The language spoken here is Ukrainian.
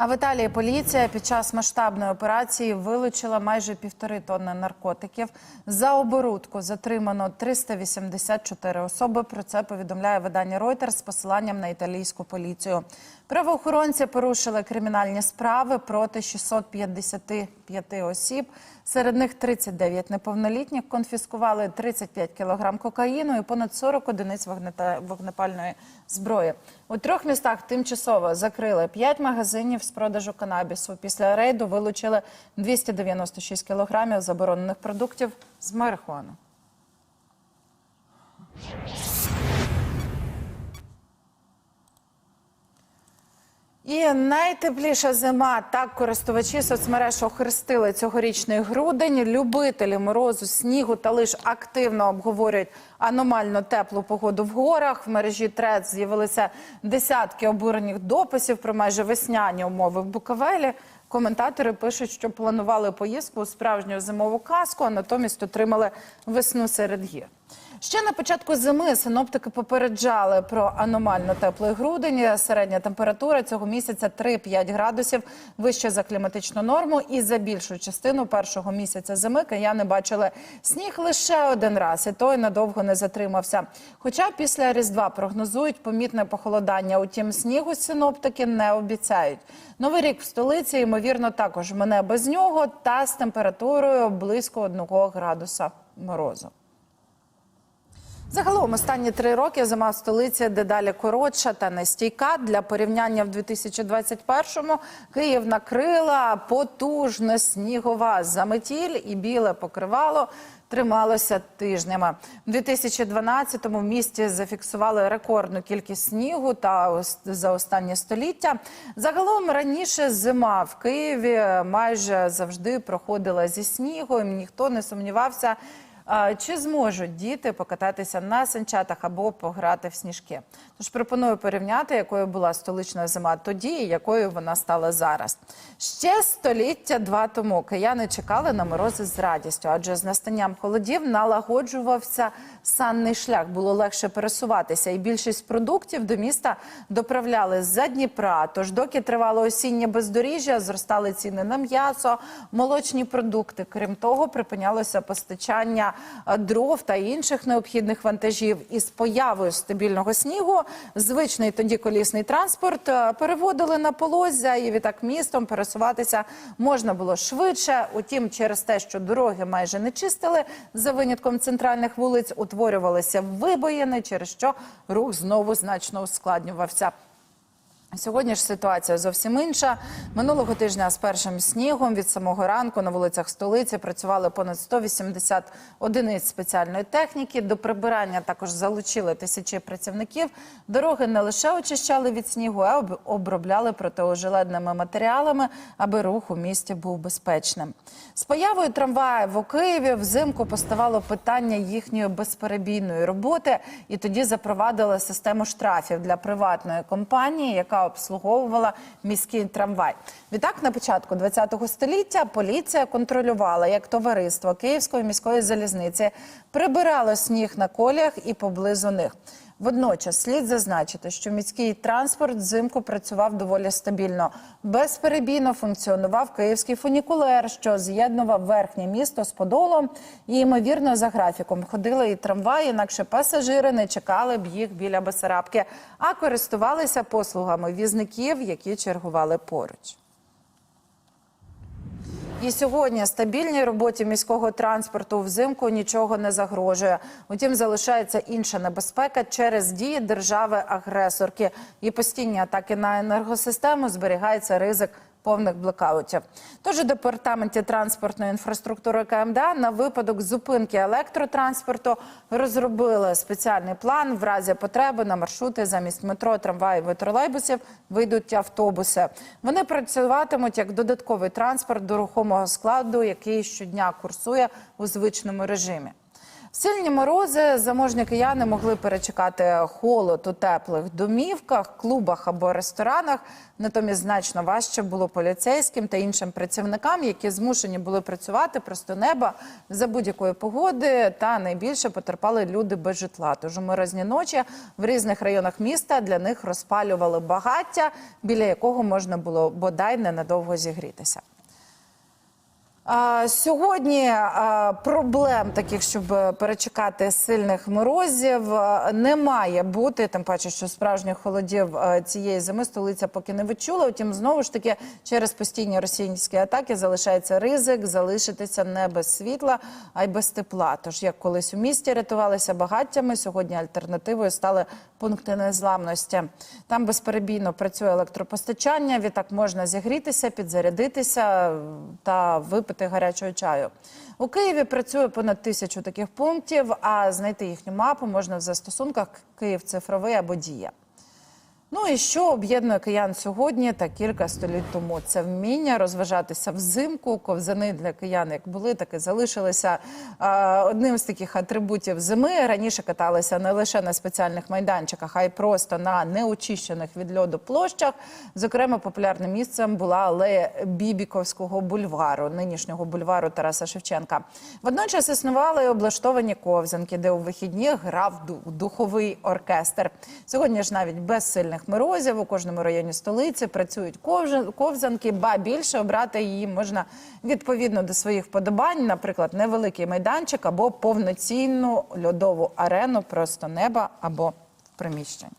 А в Італії поліція під час масштабної операції вилучила майже півтори тонни наркотиків. За оборудку затримано 384 особи. Про це повідомляє видання Reuters з посиланням на італійську поліцію. Правоохоронці порушили кримінальні справи проти 655 осіб. Серед них 39 неповнолітніх конфіскували 35 кілограм кокаїну і понад 40 одиниць вогнепальної зброї. У трьох містах тимчасово закрили 5 магазинів з продажу канабісу. Після рейду вилучили 296 кілограмів заборонених продуктів з марихуану. І найтепліша зима. Так користувачі соцмереж охрестили цьогорічний грудень. Любителі морозу, снігу та лиш активно обговорюють аномально теплу погоду в горах. В мережі ТРЕЦ з'явилися десятки обурених дописів про майже весняні умови в Буковелі. Коментатори пишуть, що планували поїздку у справжню зимову казку, а натомість отримали весну серед гір. Ще на початку зими синоптики попереджали про аномально теплий грудень. Середня температура цього місяця 3-5 градусів вище за кліматичну норму. І за більшу частину першого місяця зими кияни бачили сніг лише один раз, і той надовго не затримався. Хоча після різдва прогнозують помітне похолодання. Утім, снігу синоптики не обіцяють. Новий рік в столиці ймовірно також мене без нього та з температурою близько 1 градуса морозу. Загалом останні три роки зима в столиці дедалі коротша та нестійка. Для порівняння в 2021-му Київ накрила потужна снігова заметіль і біле покривало. Трималося тижнями. У 2012-му в місті зафіксували рекордну кількість снігу та за останнє століття. Загалом раніше зима в Києві майже завжди проходила зі снігом. Ніхто не сумнівався, Чи зможуть діти покататися на санчатах або пограти в сніжки? Тож пропоную порівняти, якою була столична зима тоді і якою вона стала зараз. Ще століття два тому кияни чекали на морози з радістю, адже з настанням холодів налагоджувався санний шлях, було легше пересуватися, і більшість продуктів до міста доправляли з-за Дніпра. Тож, доки тривало осіннє бездоріжжя, зростали ціни на м'ясо, молочні продукти. Крім того, припинялося постачання дров та інших необхідних вантажів. І з появою стабільного снігу звичний тоді колісний транспорт е, переводили на полозя, і відтак містом пересуватися можна було швидше. Утім, через те, що дороги майже не чистили, за винятком центральних вулиць утворювалися вибоїни, через що рух знову значно ускладнювався. Сьогодні ж ситуація зовсім інша. Минулого тижня з першим снігом від самого ранку на вулицях столиці працювали понад 180 одиниць спеціальної техніки. До прибирання також залучили тисячі працівників. Дороги не лише очищали від снігу, а об- обробляли протиожеледними матеріалами, аби рух у місті був безпечним. З появою трамваїв у Києві взимку поставало питання їхньої безперебійної роботи, і тоді запровадили систему штрафів для приватної компанії, яка обслуговувала міський трамвай. Відтак, на початку ХХ століття поліція контролювала, як товариство Київської міської залізниці прибирало сніг на коліях і поблизу них. Водночас слід зазначити, що міський транспорт взимку працював доволі стабільно. Безперебійно функціонував київський фунікулер, що з'єднував верхнє місто з Подолом. І, ймовірно, за графіком ходили і трамваї, інакше пасажири не чекали б їх біля Басарабки, а користувалися послугами візників, які чергували поруч. І сьогодні стабільній роботі міського транспорту взимку нічого не загрожує. Утім, залишається інша небезпека через дії держави-агресорки. І постійні атаки на енергосистему зберігається ризик повних блекаутів. Тож у департаменті транспортної інфраструктури КМДА на випадок зупинки електротранспорту розробили спеціальний план. В разі потреби на маршрути замість метро, трамваїв і тролейбусів вийдуть автобуси. Вони працюватимуть як додатковий транспорт до рухомого складу, який щодня курсує у звичному режимі. Сильні морози заможні кияни могли перечекати холод у теплих домівках, клубах або ресторанах. Натомість значно важче було поліцейським та іншим працівникам, які змушені були працювати просто неба за будь-якої погоди. Та найбільше потерпали люди без житла. Тож у морозні ночі в різних районах міста для них розпалювали багаття, біля якого можна було бодай ненадовго зігрітися. Сьогодні проблем таких, щоб перечекати сильних морозів, не має бути. Тим паче, що справжніх холодів цієї зими столиця поки не відчула. Утім, знову ж таки, через постійні російські атаки залишається ризик залишитися не без світла, а й без тепла. Тож, як колись у місті рятувалися багаттями, сьогодні альтернативою стали пункти незламності. Там безперебійно працює електропостачання. Відтак можна зігрітися, підзарядитися та випити гарячого чаю. У Києві працює понад тисячу таких пунктів. А знайти їхню мапу можна в застосунках Київ цифровий або Дія. Ну і що об'єднує киян сьогодні та кілька століть тому? Це вміння розважатися взимку. Ковзани для киян як були, так і залишилися одним з таких атрибутів зими. Раніше каталися не лише на спеціальних майданчиках, а й просто на неочищених від льоду площах. Зокрема, популярним місцем була алея Бібіковського бульвару, нинішнього бульвару Тараса Шевченка. Водночас існували і облаштовані ковзанки, де у вихідні грав духовий оркестр. Сьогодні ж навіть без сильних морозів у кожному районі столиці працюють ковзанки, ба більше обрати її можна відповідно до своїх вподобань, наприклад, невеликий майданчик або повноцінну льодову арену просто неба або в приміщенні.